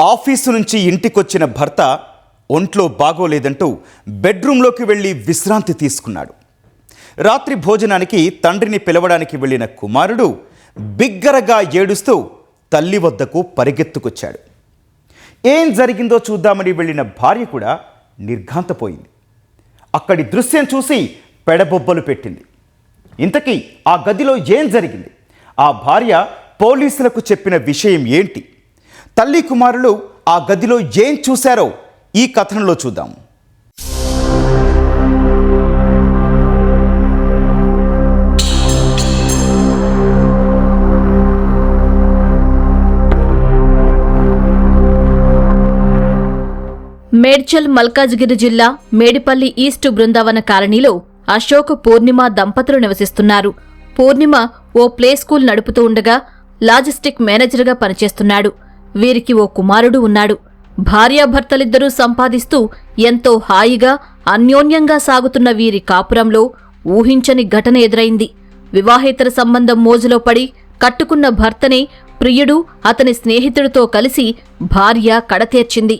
Office నుంచి ఇంటికొచ్చిన భర్త ఒంట్లో బాగోలేదంటూ బెడ్రూంలోకి వెళ్ళి విశ్రాంతి తీసుకున్నాడు. రాత్రి భోజనానికి తండ్రిని పిలవడానికి వెళ్ళిన కుమారుడు బిగ్గరగా ఏడుస్తూ తల్లి వద్దకు పరిగెత్తుకొచ్చాడు. ఏం జరిగిందో చూద్దామని వెళ్ళిన భార్య కూడా నిర్ఘాంతపోయింది. అక్కడి దృశ్యం చూసి పెడబొబ్బలు పెట్టింది. ఇంతకీ ఆ గదిలో ఏం జరిగింది? ఆ భార్య పోలీసులకు చెప్పిన విషయం ఏంటి? తల్లి కుమారులు ఆ గదిలో ఏం చూశారో ఈ కథనంలో చూద్దాం. మేడ్చల్ మల్కాజ్గిరి జిల్లా మేడిపల్లి ఈస్ట్ బృందావన కాలనీలో అశోక్ పూర్ణిమ దంపతులు నివసిస్తున్నారు. పూర్ణిమ ఓ ప్లే స్కూల్ నడుపుతూ ఉండగా లాజిస్టిక్ మేనేజర్గా పనిచేస్తున్నాడు. వీరికి ఓ కుమారుడు ఉన్నాడు. భార్యాభర్తలిద్దరూ సంపాదిస్తూ ఎంతో హాయిగా అన్యోన్యంగా సాగుతున్న వీరి కాపురంలో ఊహించని ఘటన ఎదురైంది. వివాహేతర సంబంధం మోజులో పడి కట్టుకున్న భర్తనే ప్రియుడు అతని స్నేహితుడితో కలిసి భార్య కడతీర్చింది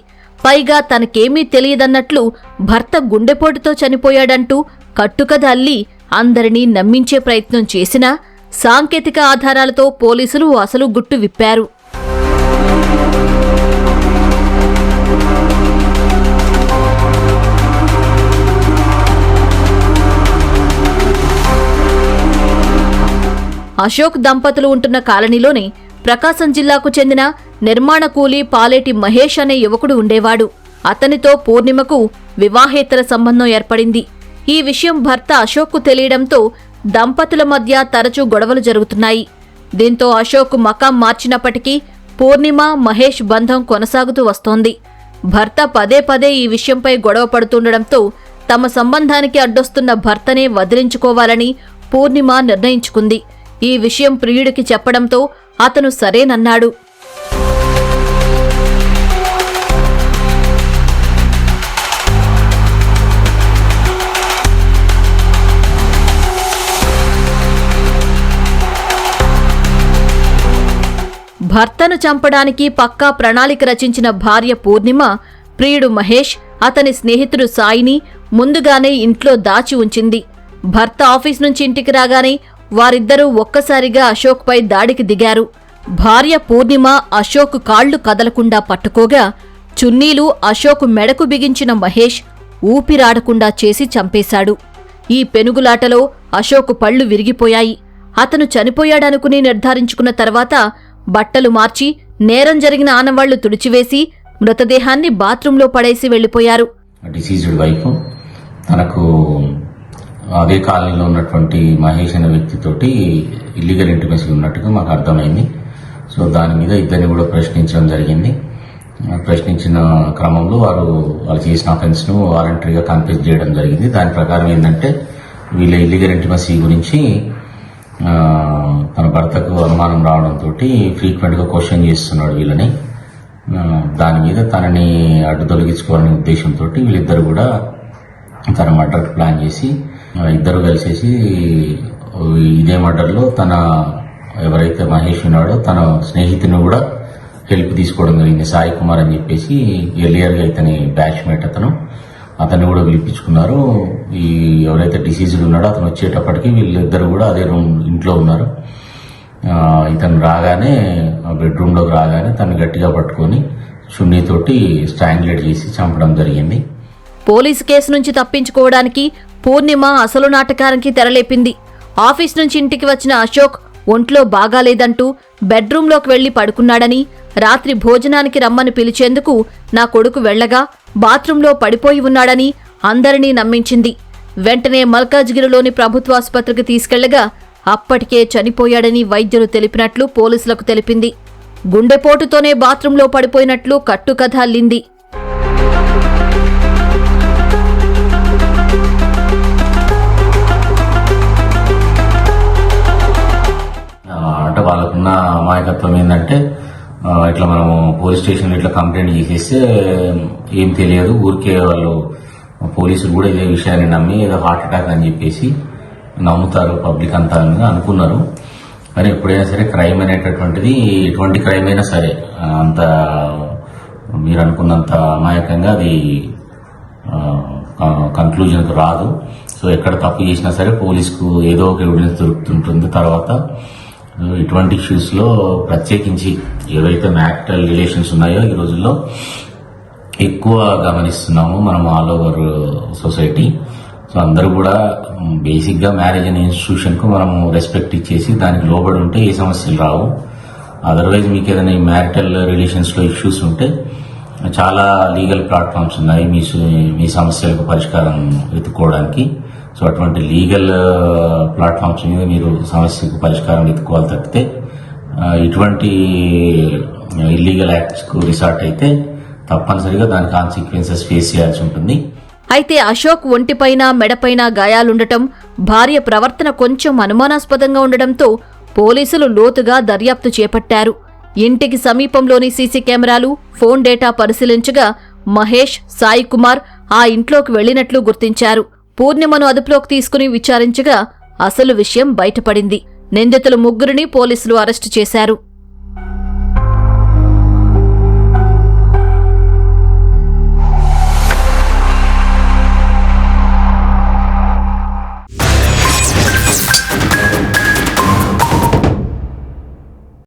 పైగా తనకేమీ తెలియదన్నట్లు భర్త గుండెపోటుతో చనిపోయాడంటూ కట్టుకథ అల్లి అందరినీ నమ్మించే ప్రయత్నం చేసినా సాంకేతిక ఆధారాలతో పోలీసులు అసలు గుట్టు విప్పారు. అశోక్ దంపతులు ఉంటున్న కాలనీలోని ప్రకాశం జిల్లాకు చెందిన నిర్మాణ కూలీ పాలేటి మహేష్ అనే యువకుడు ఉండేవాడు. అతనితో పూర్ణిమకు వివాహేతర సంబంధం ఏర్పడింది. ఈ విషయం భర్త అశోక్కు తెలియడంతో దంపతుల మధ్య తరచూ గొడవలు జరుగుతున్నాయి. దీంతో అశోక్ మకాం మార్చినప్పటికీ పూర్ణిమ మహేష్ బంధం కొనసాగుతూ వస్తోంది. భర్త పదే పదే ఈ విషయంపై గొడవ పడుతుండడంతో తమ సంబంధానికి అడ్డొస్తున్న భర్తనే వదిలించుకోవాలని పూర్ణిమ నిర్ణయించుకుంది. ఈ విషయం ప్రియుడికి చెప్పడంతో అతను సరేనన్నాడు. భర్తను చంపడానికి పక్కా ప్రణాళిక రచించిన భార్య పూర్ణిమ ప్రియుడు మహేష్ అతని స్నేహితుడు సాయిని ముందుగానే ఇంట్లో దాచి ఉంచింది. భర్త ఆఫీస్ నుంచి ఇంటికి రాగానే వారిద్దరూ ఒక్కసారిగా అశోక్పై దాడికి దిగారు. భార్య పూర్ణిమ అశోక్ కాళ్ళు కదలకుండా పట్టుకోగా చున్నీలు అశోక్ మెడకు బిగించిన మహేష్ ఊపిరాడకుండా చేసి చంపేశాడు. ఈ పెనుగులాటలో అశోక్ పళ్ళు విరిగిపోయాయి. అతను చనిపోయాడనుకుని నిర్ధారించుకున్న తర్వాత బట్టలు మార్చి నేరం జరిగిన ఆనవాళ్ళు తుడిచివేసి మృతదేహాన్ని బాత్రూంలో పడేసి వెళ్ళిపోయారు డిసీజ్డ్ వైఫ్ తనకు అదే కాలనీలో ఉన్నటువంటి మహేష్ అనే వ్యక్తితోటి ఇల్లీగల్ ఇంటిమేషన్ ఉన్నట్టుగా మాకు అర్థమైంది. సో దాని మీద ఇద్దరిని కూడా ప్రశ్నించడం జరిగింది. ప్రశ్నించిన క్రమంలో వారు వాళ్ళు చేసిన అఫెన్స్ను వాలంటరీగా కన్ఫ్యూజ్ చేయడం జరిగింది. దాని ప్రకారం ఏంటంటే వీళ్ళ ఇల్లీగల్ ఇంటిమసీ గురించి తన భర్తకు అనుమానం రావడంతో ఫ్రీక్వెంట్గా క్వశ్చన్ చేస్తున్నాడు వీళ్ళని. దాని మీద తనని అడ్డు తొలగించుకోవాలనే ఉద్దేశంతో వీళ్ళిద్దరు కూడా తన మర్డర్ ప్లాన్ చేసి ఇద్దరు కలిసేసి ఇదే మర్డర్లో తన ఎవరైతే మహేష్ ఉన్నాడో తన స్నేహితుని కూడా హెల్ప్ తీసుకోవడం జరిగింది. సాయి కుమార్ అని చెప్పేసి ఎర్లియర్గా ఇతని బ్యాచ్మేట్ అతను. అతన్ని కూడా పిలిపించుకున్నారు. ఈ ఎవరైతే డిసీజ్డ్ ఉన్నాడో అతను వచ్చేటప్పటికి వీళ్ళిద్దరు కూడా అదే రూమ్ ఇంట్లో ఉన్నారు. ఇతను రాగానే బెడ్రూమ్లోకి రాగానే తను గట్టిగా పట్టుకొని చున్నీతోటి స్ట్రాంగ్లేట్ చేసి చంపడం జరిగింది. పోలీసు కేసు నుంచి తప్పించుకోవడానికి పూర్ణిమ అసలు నాటకానికి తెరలేపింది. ఆఫీస్ నుంచి ఇంటికి వచ్చిన అశోక్ ఒంట్లో బాగాలేదంటూ బెడ్రూంలోకి వెళ్ళి పడుకున్నాడని రాత్రి భోజనానికి రమ్మని పిలిచేందుకు నా కొడుకు వెళ్ళగా బాత్రూంలో పడిపోయి ఉన్నాడని అందరినీ నమ్మించింది. వెంటనే మల్కాజ్గిరిలోని ప్రభుత్వాసుపత్రికి తీసుకెళ్ళగా అప్పటికే చనిపోయాడని వైద్యులు తెలిపినట్లు పోలీసులకు తెలిపింది. గుండెపోటుతోనే బాత్రూంలో పడిపోయినట్లు కట్టుకథ అల్లింది. అంటే వాళ్ళకున్న అమాయకత్వం ఏంటంటే ఇట్లా మనం పోలీస్ స్టేషన్ ఇట్లా కంప్లైంట్ చేసేస్తే ఏం తెలియదు. ఊరికే వాళ్ళు పోలీసులు కూడా ఇదే విషయాన్ని నమ్మి ఏదో హార్ట్ అటాక్ అని చెప్పేసి నమ్ముతారు పబ్లిక్ అంతా అని అనుకున్నారు. కానీ ఎప్పుడైనా సరే క్రైమ్ అనేటటువంటిది ఎటువంటి క్రైమ్ అయినా సరే అంత మీరు అనుకున్నంత అమాయకంగా అది కంక్లూజన్కు రాదు. సో ఎక్కడ తప్పు చేసినా సరే పోలీస్కు ఏదో ఒక ఎవిడెన్స్ దొరుకుతుంటుంది. తర్వాత ఇటువంటి ఇష్యూస్లో ప్రత్యేకించి ఏవైతే మ్యారిటల్ రిలేషన్స్ ఉన్నాయో ఈ రోజుల్లో ఎక్కువ గమనిస్తున్నాము మనం ఆల్ ఓవర్ సొసైటీ. సో అందరూ కూడా బేసిక్గా మ్యారేజ్ అనే ఇన్స్టిట్యూషన్కు మనం రెస్పెక్ట్ ఇచ్చేసి దానికి లోబడి ఉంటే ఏ సమస్యలు రావు. అదర్వైజ్ మీకు ఏదైనా ఈ మ్యారిటల్ రిలేషన్స్లో ఇష్యూస్ ఉంటే చాలా లీగల్ ప్లాట్ఫామ్స్ ఉన్నాయి మీ మీ సమస్యలకు పరిష్కారం వెతుక్కోవడానికి. సో అటువంటి లీగల్ ప్లాట్ఫామ్స్ మీద మీరు సమస్యకు పరిష్కారం వెతుక్కోవాలి తప్పితే ఇటువంటి ఇల్లీగల్ యాక్ట్స్కు రిసార్ట్ అయితే తప్పనిసరిగా దాని కాన్సిక్వెన్సెస్ ఫేస్ చేయాల్సి ఉంటుంది. అయితే అశోక్ ఒంటిపైన మెడపైన గాయాలుండటం భార్య ప్రవర్తన కొంచెం అనుమానాస్పదంగా ఉండడంతో పోలీసులు లోతుగా దర్యాప్తు చేపట్టారు. ఇంటికి సమీపంలోని సీసీ కెమెరాలు ఫోన్ డేటా పరిశీలించగా మహేష్ సాయి కుమార్ ఆ ఇంట్లోకి వెళ్ళినట్లు గుర్తించారు. పూర్ణిమను అదుపులోకి తీసుకుని విచారించగా అసలు విషయం బయటపడింది. నిందితులు ముగ్గురిని పోలీసులు అరెస్టు చేశారు.